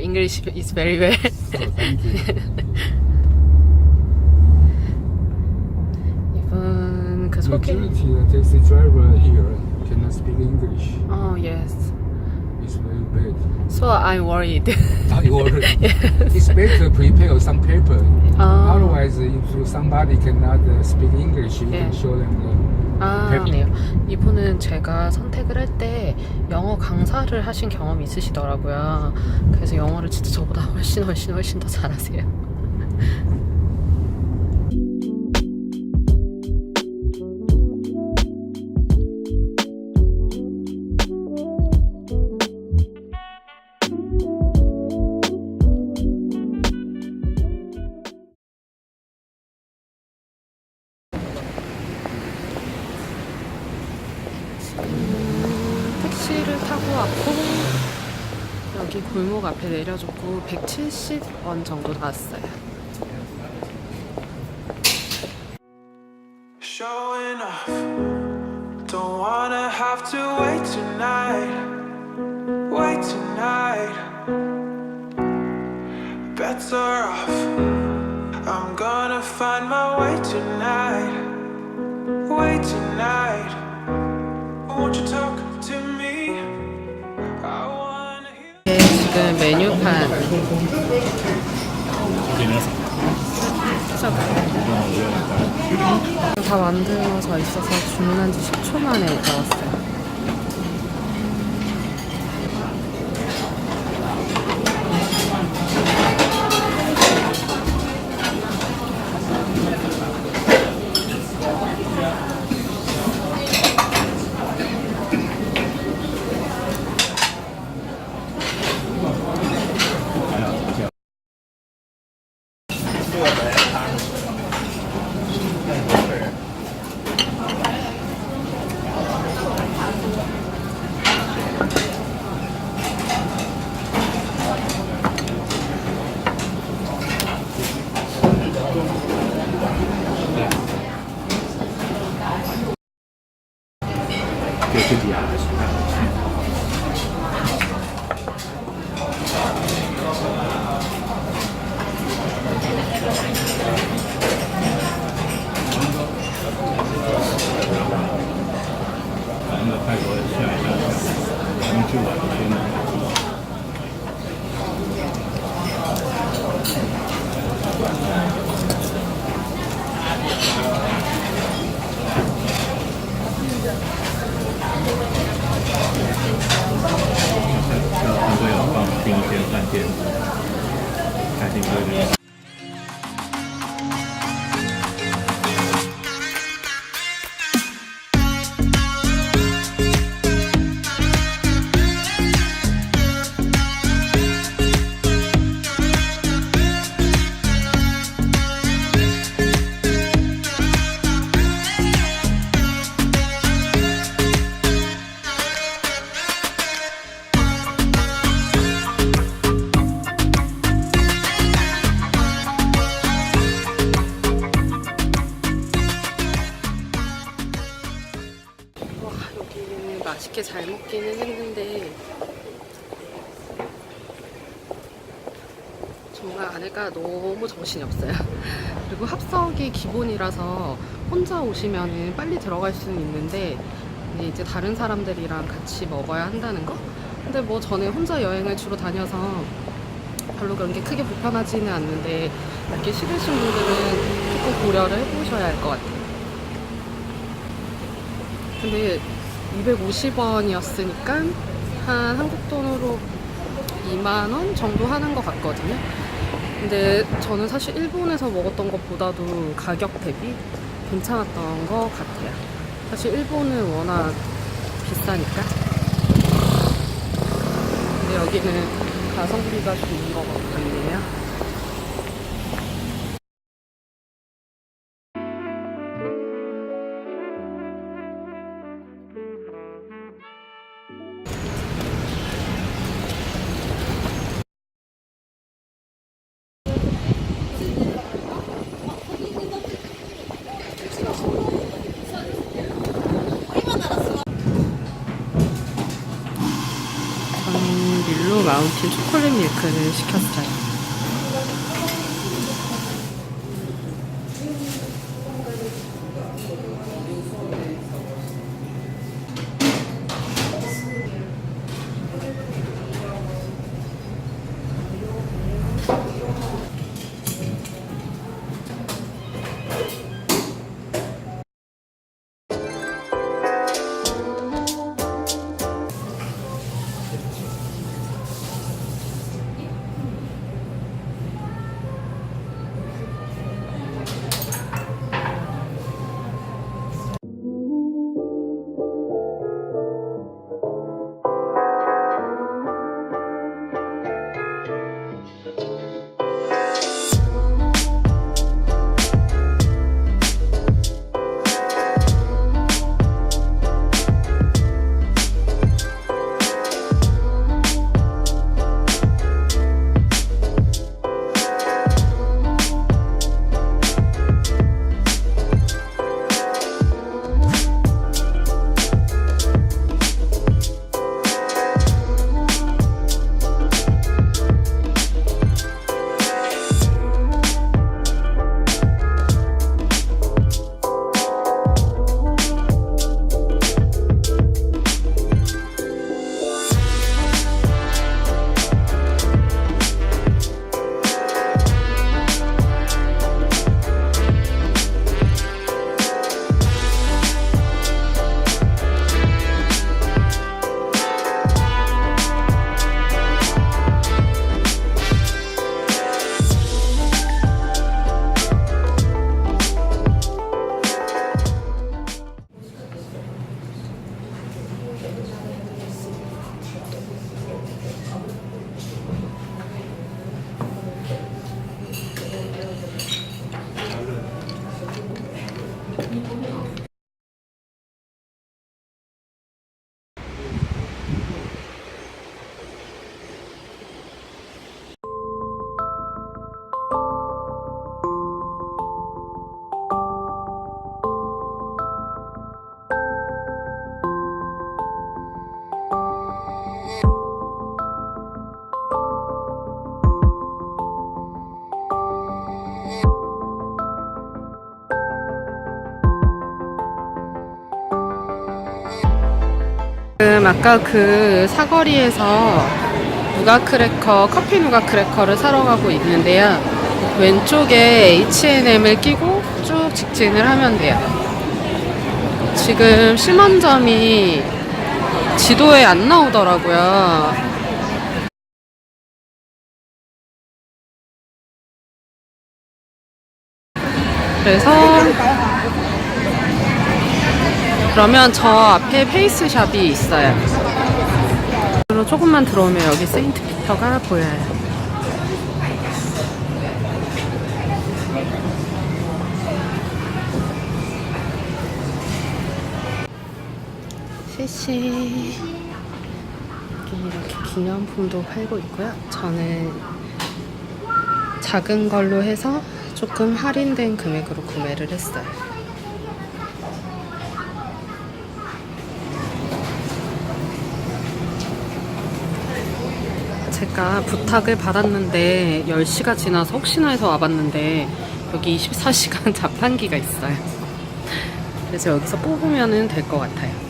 English is very bad. Even because Kazuki. Majority the taxi driver here cannot speak English. Oh yes. It's very bad. So I'm worried. Are you worried? yes. It's better prepare some paper. Oh. Otherwise, if somebody cannot uh, speak English, you yeah. can show them. The 아, paper. 네요. 이분은 제가 선택을 할 때 영어 강사를 하신 경험이 있으시더라고요. 그래서 영어를 진짜 저보다 훨씬 훨씬 훨씬 더 잘하세요. 골목 앞에 내려줬고 170원 정도 나왔어요. Showing off. Don't wanna have to wait tonight. Wait tonight. Better off. I'm gonna find my way tonight. 메뉴판 다 만들어져 있어서 주문한 지 10초 만에 나왔어요. 咱的泰国的蟹也咱们去玩一些呢 맛있게 잘 먹기는 했는데 정말 안에가 너무 정신이 없어요. 그리고 합석이 기본이라서 혼자 오시면은 빨리 들어갈 수는 있는데 이제 다른 사람들이랑 같이 먹어야 한다는 거? 근데 뭐 저는 혼자 여행을 주로 다녀서 별로 그런 게 크게 불편하지는 않는데 이렇게 싫으신 분들은 조금 고려를 해보셔야 할 것 같아요. 근데 250원이었으니까 한 한국 돈으로 2만 원 정도 하는 것 같거든요. 근데 저는 사실 일본에서 먹었던 것보다도 가격 대비 괜찮았던 것 같아요. 사실 일본은 워낙 비싸니까. 근데 여기는 가성비가 좋은 것 같네요. 초콜릿 밀크를 시켰어요. 아까 그 사거리에서 누가 크래커, 커피 누가 크래커를 사러 가고 있는데요. 왼쪽에 H&M을 끼고 쭉 직진을 하면 돼요. 지금 심원점이 지도에 안 나오더라고요. 그래서 그러면 저 앞에 페이스샵이 있어요. 그리고 조금만 들어오면 여기 세인트 피터가 보여요. 시시 이렇게 기념품도 팔고 있고요. 저는 작은 걸로 해서 조금 할인된 금액으로 구매를 했어요. 제가 부탁을 받았는데 10시가 지나서 혹시나 해서 와봤는데 여기 24시간 자판기가 있어요. 그래서 여기서 뽑으면 될 것 같아요.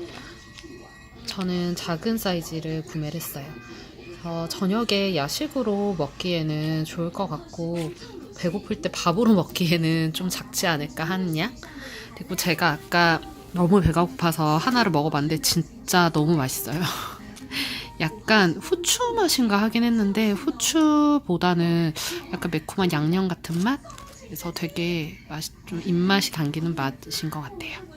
저는 작은 사이즈를 구매를 했어요. 그래서 저녁에 야식으로 먹기에는 좋을 것 같고 배고플 때 밥으로 먹기에는 좀 작지 않을까 하는 양. 그리고 제가 아까 너무 배가 고파서 하나를 먹어봤는데 진짜 너무 맛있어요. 약간 후추 맛인가 하긴 했는데 후추보다는 약간 매콤한 양념 같은 맛? 그래서 되게 맛, 좀 입맛이 당기는 맛인 것 같아요.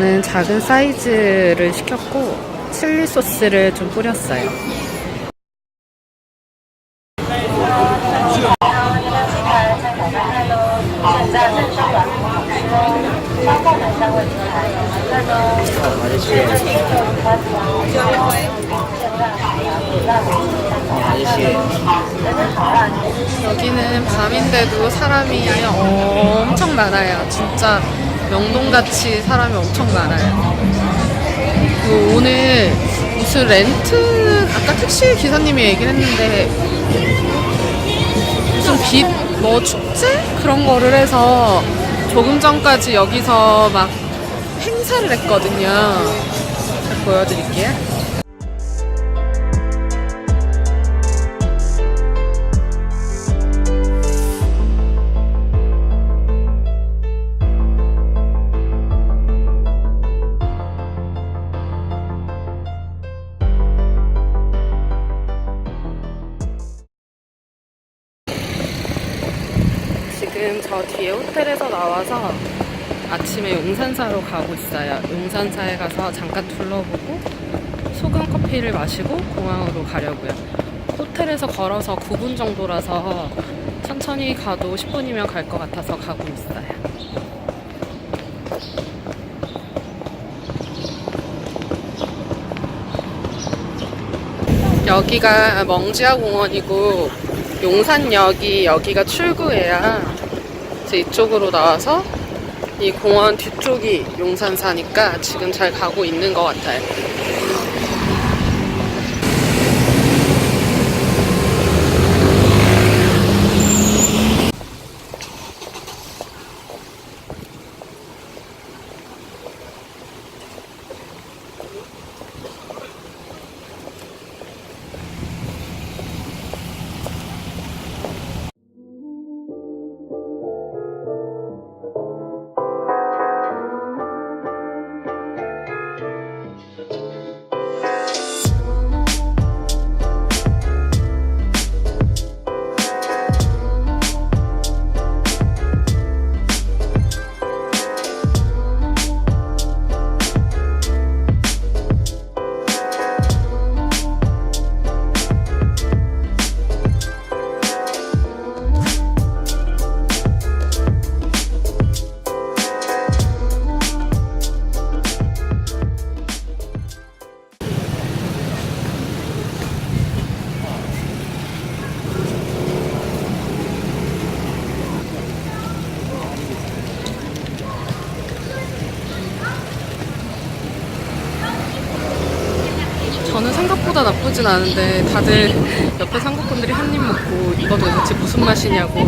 저는 작은 사이즈를 시켰고 칠리 소스를 좀 뿌렸어요. 여기는 밤인데도 사람이 엄청 많아요. 진짜 명동같이 사람이 엄청 많아요. 그리고 오늘 무슨 렌트 아까 택시 기사님이 얘기를 했는데 무슨 빛 뭐 축제 그런 거를 해서 조금 전까지 여기서 막 행사를 했거든요. 자, 보여드릴게요. 저 뒤에 호텔에서 나와서 아침에 용산사로 가고 있어요. 용산사에 가서 잠깐 둘러보고 소금 커피를 마시고 공항으로 가려고요. 호텔에서 걸어서 9분 정도라서 천천히 가도 10분이면 갈 것 같아서 가고 있어요. 여기가 멍지아 공원이고 용산역이 여기가 출구예요. 그래서 이쪽으로 나와서 이 공원 뒤쪽이 용산사니까 지금 잘 가고 있는 것 같아요. 생각보다 나쁘진 않은데 다들 옆에 한국 분들이 한 입 먹고 이거 도대체 무슨 맛이냐고